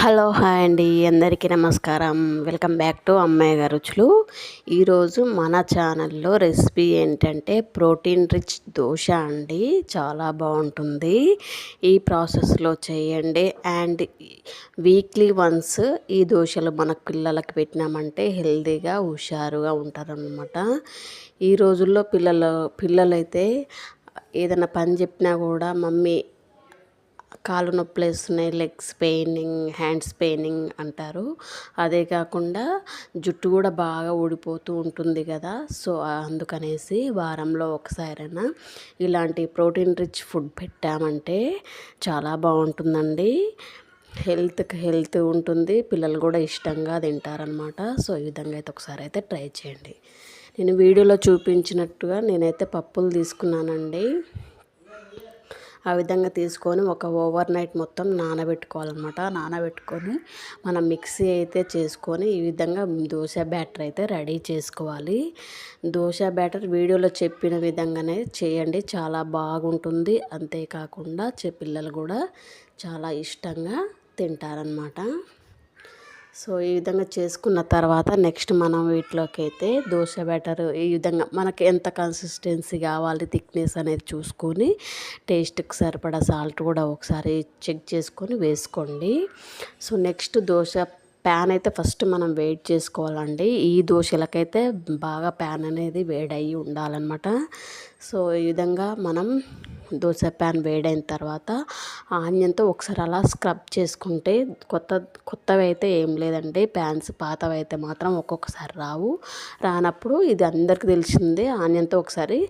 Hello hi అండి అందరికీ నమస్కారం. వెల్కమ్ బ్యాక్ టు అమ్మాయి గారు రుచులు. ఈరోజు మన ఛానల్లో రెసిపీ ఏంటంటే ప్రోటీన్ రిచ్ దోశ అండి. చాలా బాగుంటుంది. ఈ ప్రాసెస్లో చేయండి. అండ్ వీక్లీ వన్స్ ఈ దోశలు మన పిల్లలకి పెట్టినామంటే హెల్దీగా హుషారుగా ఉంటారనమాట ఈ రోజుల్లో పిల్లలు పిల్లలైతే ఏదైనా పని చెప్పినా కూడా మమ్మీ కాలు నొప్పులు వేస్తున్నాయి లెగ్స్ పెయినింగ్ హ్యాండ్స్ పెయినింగ్ అంటారు. అదే కాకుండా జుట్టు కూడా బాగా ఊడిపోతూ ఉంటుంది కదా. సో అందుకనేసి వారంలో ఒకసారైనా ఇలాంటి ప్రోటీన్ రిచ్ ఫుడ్ పెట్టామంటే చాలా బాగుంటుందండి. హెల్త్కి హెల్త్ ఉంటుంది పిల్లలు కూడా ఇష్టంగా తింటారనమాట సో ఈ విధంగా అయితే ఒకసారి అయితే ట్రై చేయండి. నేను వీడియోలో చూపించినట్టుగా నేనైతే పప్పులు తీసుకున్నానండి. ఆ విధంగా తీసుకొని ఒక ఓవర్ నైట్ మొత్తం నానబెట్టుకోవాలన్నమాట. నానబెట్టుకొని మనం మిక్సీ అయితే చేసుకొని ఈ విధంగా దోశ బ్యాటర్ అయితే రెడీ చేసుకోవాలి. దోశ బ్యాటర్ వీడియోలో చెప్పిన విధంగానే చేయండి. చాలా బాగుంటుంది. అంతేకాకుండా పిల్లలు కూడా చాలా ఇష్టంగా తింటారనమాట సో ఈ విధంగా చేసుకున్న తర్వాత నెక్స్ట్ మనం వీటిలోకి అయితే దోశ బ్యాటర్ ఈ విధంగా మనకి ఎంత కన్సిస్టెన్సీ కావాలి థిక్నెస్ అనేది చూసుకొని టేస్ట్కి సరిపడా సాల్ట్ కూడా ఒకసారి చెక్ చేసుకొని వేసుకోండి. సో నెక్స్ట్ దోశ ప్యాన్ అయితే ఫస్ట్ మనం వెయిట్ చేసుకోవాలండి. ఈ దోశలకైతే బాగా ప్యాన్ అనేది వేడయ్యి ఉండాలన్నమాట. సో ఈ విధంగా మనం దోశ ప్యాన్ వేడైన తర్వాత ఆనియన్తో ఒకసారి అలా స్క్రబ్ చేసుకుంటే కొత్త కొత్తవి అయితే ఏం లేదండి. ప్యాన్స్ పాతవి అయితే మాత్రం ఒక్కొక్కసారి రావు. రానప్పుడు ఇది అందరికీ తెలిసిందే ఆనియన్తో ఒకసారి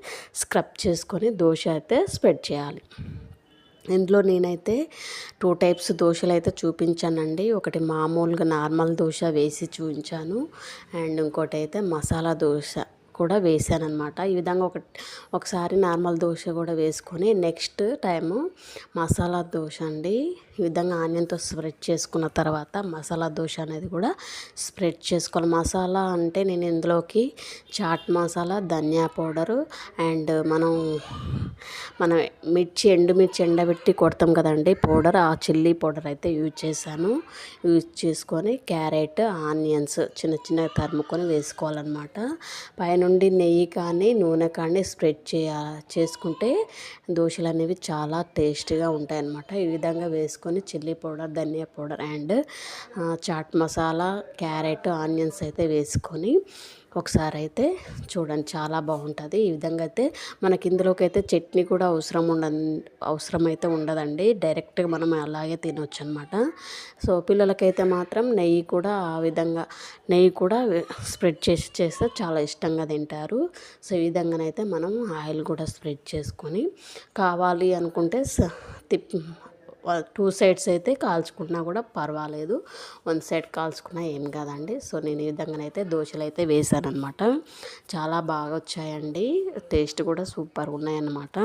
స్క్రబ్ చేసుకొని దోశ అయితే స్ప్రెడ్ చేయాలి. ఇందులో నేనైతే టూ టైప్స్ దోశలు అయితే చూపించానండి. ఒకటి మామూలుగా నార్మల్ దోశ వేసి చూపించాను. అండ్ ఇంకోటి అయితే మసాలా దోశ. కూడా వేసాను అనమాట ఈ విధంగా ఒక ఒకసారి నార్మల్ దోశ కూడా వేసుకొని నెక్స్ట్ టైము మసాలా దోశ అండి. ఈ విధంగా ఆనియన్తో స్ప్రెడ్ చేసుకున్న తర్వాత మసాలా దోశ అనేది కూడా స్ప్రెడ్ చేసుకోవాలి. మసాలా అంటే నేను ఇందులోకి చాట్ మసాలా ధనియా పౌడరు అండ్ మనం మనం మిర్చి ఎండుమిర్చి ఎండబెట్టి కొడతాం కదండి పౌడర్. ఆ చిల్లీ పౌడర్ అయితే యూజ్ చేశాను. యూజ్ చేసుకొని క్యారెట్ ఆనియన్స్ చిన్న చిన్న తరుముకొని వేసుకోవాలన్నమాట. నుండి నెయ్యి కానీ నూనె కానీ స్ప్రెడ్ చేయ చేసుకుంటే దోశలు అనేవి చాలా టేస్టీగా ఉంటాయి అన్నమాట ఈ విధంగా వేసుకొని chilli powder dhaniya powder and chaat masala carrot onions అయితే వేసుకొని ఒకసారి అయితే చూడండి చాలా బాగుంటుంది. ఈ విధంగా అయితే మనకి ఇందులోకి అయితే చట్నీ కూడా అవసరం ఉండ అవసరం అయితే ఉండదండి. డైరెక్ట్గా మనం అలాగే తినొచ్చు అనమాట సో పిల్లలకైతే మాత్రం నెయ్యి కూడా ఆ విధంగా నెయ్యి కూడా స్ప్రెడ్ చేసి చేస్తే చాలా ఇష్టంగా తింటారు. సో ఈ విధంగానైతే మనం ఆయిల్ కూడా స్ప్రెడ్ చేసుకొని కావాలి అనుకుంటే తిప్పి టూ సైడ్స్ అయితే కాల్చుకున్నా కూడా పర్వాలేదు. వన్ సైడ్ కాల్చుకున్నా ఏం కాదండి. సో నేను ఈ విధంగానైతే దోశలు అయితే వేసాను అనమాట చాలా బాగా వచ్చాయండి. టేస్ట్ కూడా సూపర్గా ఉన్నాయన్నమాట.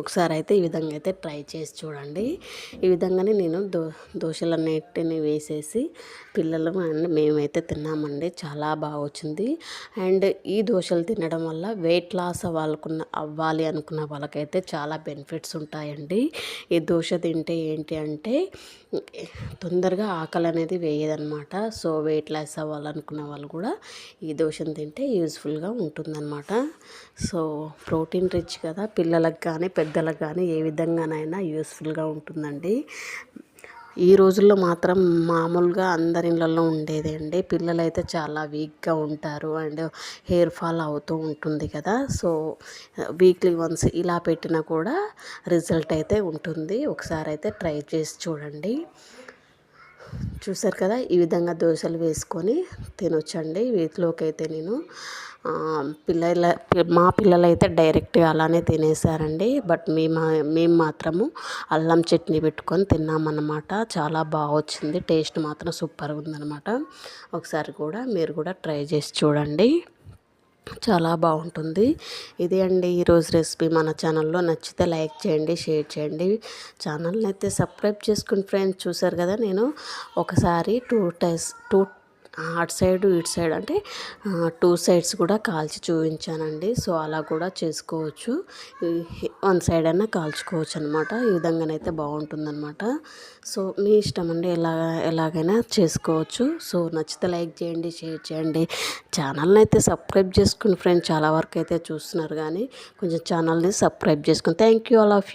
ఒకసారి అయితే ఈ విధంగా అయితే ట్రై చేసి చూడండి. ఈ విధంగానే నేను దో దోశలన్నిటిని వేసేసి పిల్లలు అండ్ మేమైతే తిన్నామండి. చాలా బాగా వచ్చింది అండ్ ఈ దోశలు తినడం వల్ల వెయిట్ లాస్ అవ్వాలనుకున్న అవ్వాలి అనుకున్న వాళ్ళకైతే చాలా బెనిఫిట్స్ ఉంటాయండి. ఈ దోశ తింటే ఏంటి అంటే తొందరగా ఆకలి అనేది వేయదనమాట. సో వెయిట్ లాస్ అవ్వాలనుకున్న వాళ్ళు కూడా ఈ దోశను తింటే యూజ్ఫుల్గా ఉంటుందన్నమాట సో ప్రోటీన్ రిచ్ కదా పిల్లలకు కానీ పెద్దలకు కానీ ఏ విధంగానైనా యూస్ఫుల్గా ఉంటుందండి. ఈ రోజుల్లో మాత్రం మామూలుగా అందరి ఇళ్ళల్లో ఉండేది అండి. పిల్లలు అయితే చాలా వీక్గా ఉంటారు. అండ్ హెయిర్ ఫాల్ అవుతూ ఉంటుంది కదా. సో వీక్లీ వన్స్ ఇలా పెట్టినా కూడా రిజల్ట్ అయితే ఉంటుంది. ఒకసారి అయితే ట్రై చేసి చూడండి. చూసారు కదా? ఈ విధంగా దోశలు వేసుకొని తినొచ్చండి. వీటిలోకి అయితే నేను పిల్లల మా పిల్లలు అయితే డైరెక్ట్గా అలానే తినేసారండి బట్ మేము మేము మాత్రము అల్లం చట్నీ పెట్టుకొని తిన్నామన్నమాట. చాలా బాగా వచ్చింది టేస్ట్ మాత్రం సూపర్గా ఉందన్నమాట ఒకసారి కూడా మీరు కూడా ట్రై చేసి చూడండి. చాలా బాగుంటుంది. ఇది అండి ఈరోజు రెసిపీ మన ఛానల్లో. నచ్చితే లైక్ చేయండి షేర్ చేయండి. ఛానల్ని అయితే సబ్స్క్రైబ్ చేసుకుని ఫ్రెండ్స్ చూసారు కదా నేను? ఒకసారి టూ టైస్ టూ అటు సైడ్ ఇటు సైడ్ అంటే టూ సైడ్స్ కూడా కాల్చి చూపించానండి. సో అలా కూడా చేసుకోవచ్చు. వన్ సైడ్ అయినా కాల్చుకోవచ్చు అనమాట ఈ విధంగానైతే బాగుంటుందన్నమాట. సో మీ ఇష్టం అండి. ఎలా ఎలాగైనా చేసుకోవచ్చు. సో నచ్చితే లైక్ చేయండి షేర్ చేయండి. ఛానల్ని అయితే సబ్స్క్రైబ్ చేసుకుని ఫ్రెండ్స్ చాలా వరకు అయితే చూస్తున్నారు కానీ కొంచెం ఛానల్ని సబ్స్క్రైబ్ చేసుకుని. Thank you all of